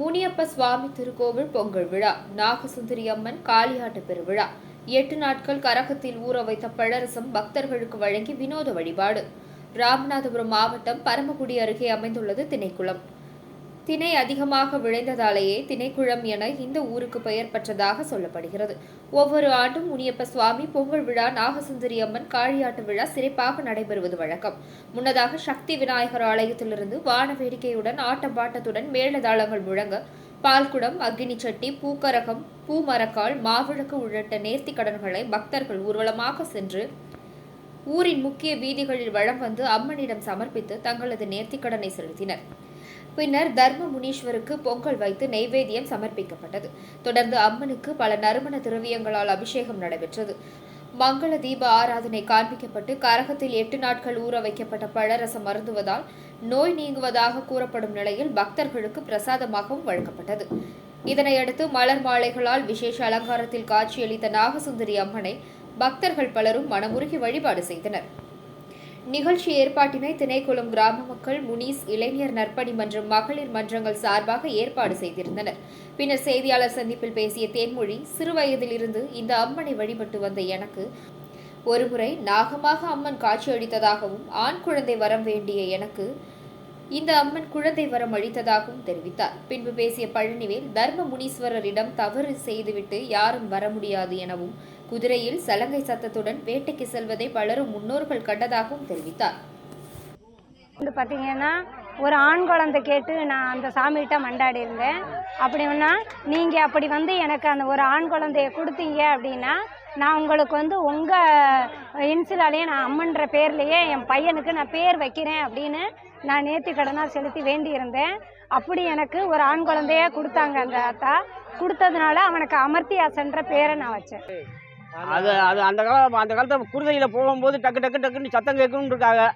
முனியப்ப சுவாமி திருக்கோவில் பொங்கல் விழா நாகசுந்தரி அம்மன் காளியாட்டு பெருவிழா. எட்டு நாட்கள் கரகத்தில் ஊற வைத்த பழரசம் பக்தர்களுக்கு வழங்கி வினோத வழிபாடு. ராமநாதபுரம் மாவட்டம் பரமக்குடி அருகே அமைந்துள்ளது திணைக்குளம். திணை அதிகமாக விளைந்ததாலேயே திணைக்குளம் என இந்த ஊருக்கு பெயர் பெற்றதாக சொல்லப்படுகிறது. ஒவ்வொரு ஆண்டும் முனியப்ப சுவாமி பொங்கல் விழா நாகசுந்தரி அம்மன் காளியாட்டு விழா சிறப்பாக நடைபெறுவது வழக்கம். முன்னதாக சக்தி விநாயகர் ஆலயத்திலிருந்து வான வேடிக்கையுடன் ஆட்டப்பாட்டத்துடன் மேளதாளங்கள் முழங்க பால்குடம் அக்னி சட்டி பூக்கரகம் பூமரக்கால் மாவிளக்கு உள்ளிட்ட நேர்த்தி கடன்களை பக்தர்கள் ஊர்வலமாக சென்று ஊரின் முக்கிய வீதிகளில் வளம் வந்து அம்மனிடம் சமர்ப்பித்து தங்களது நேர்த்திக்கடனை செலுத்தினர். பின்னர் தர்ம முனீஸ்வருக்கு பொங்கல் வைத்து நெய்வேத்தியம் சமர்ப்பிக்கப்பட்டது. தொடர்ந்து அம்மனுக்கு பல நறுமண திரவியங்களால் அபிஷேகம் நடைபெற்றது. மங்கள தீப ஆராதனை காண்பிக்கப்பட்டு கரகத்தில் எட்டு நாட்கள் ஊற வைக்கப்பட்ட பழரசம் மருந்துவதால் நோய் நீங்குவதாக கூறப்படும் நிலையில் பக்தர்களுக்கு பிரசாதமாகவும் வழங்கப்பட்டது. இதனையடுத்து மலர் மாலைகளால் விசேஷ அலங்காரத்தில் காட்சியளித்த நாகசுந்தரி அம்மனை பக்தர்கள் பலரும் மனமுருகி வழிபாடு செய்தனர். நிகழ்ச்சி ஏற்பாட்டினை திணைக்குளம் கிராம மக்கள் முனீஸ் இளைஞர் நற்பணி மன்றம் மகளிர் மன்றங்கள் சார்பாக ஏற்பாடு செய்திருந்தனர். பின்னர் செய்தியாளர் சந்திப்பில் பேசிய தேன்மொழி சிறுவயதிலிருந்து இந்த அம்மனை வழிபட்டு வந்த எனக்கு ஒருமுறை நாகமாக அம்மன் காட்சியளித்ததாகவும் ஆண் குழந்தை வரம் வேண்டிய எனக்கு இந்த அம்மன் குழந்தை வரம் அளித்ததாகவும் தெரிவித்தார். பின்பு பேசிய பழனிவேல் தர்ம முனீஸ்வரரிடம் தவறு செய்துவிட்டு யாரும் வர முடியாது எனவும் குதிரையில் சலங்கை சத்தத்துடன் வேட்டைக்கு செல்வதை பலரும் முன்னோர்கள் கண்டதாகவும் தெரிவித்தார். வந்து பார்த்தீங்கன்னா ஒரு ஆண் குழந்தை கேட்டு நான் அந்த சாமிகிட்ட மண்டாடி இருந்தேன். அப்படின்னா நீங்கள் அப்படி வந்து எனக்கு அந்த ஒரு ஆண் குழந்தைய கொடுத்தீங்க அப்படின்னா நான் உங்களுக்கு வந்து உங்கள் இன்சிலாலேயே நான் அம்மன்ற பேர்லேயே என் பையனுக்கு நான் பேர் வைக்கிறேன் அப்படின்னு நான் நேர்த்தி கடனாக செலுத்தி வேண்டியிருந்தேன் அப்படி எனக்கு ஒரு ஆண் குழந்தைய கொடுத்தாங்க அந்த அத்தா கொடுத்ததுனால அவனுக்கு அமர்த்தியாசன்ற பேரை நான் வச்சேன். அது அது அந்த காலம் அந்த காலத்தில் குருதையில் போகும்போது டக்கு டக்கு டக்குன்னு சத்தம் கேட்குன்னு இருக்காங்க.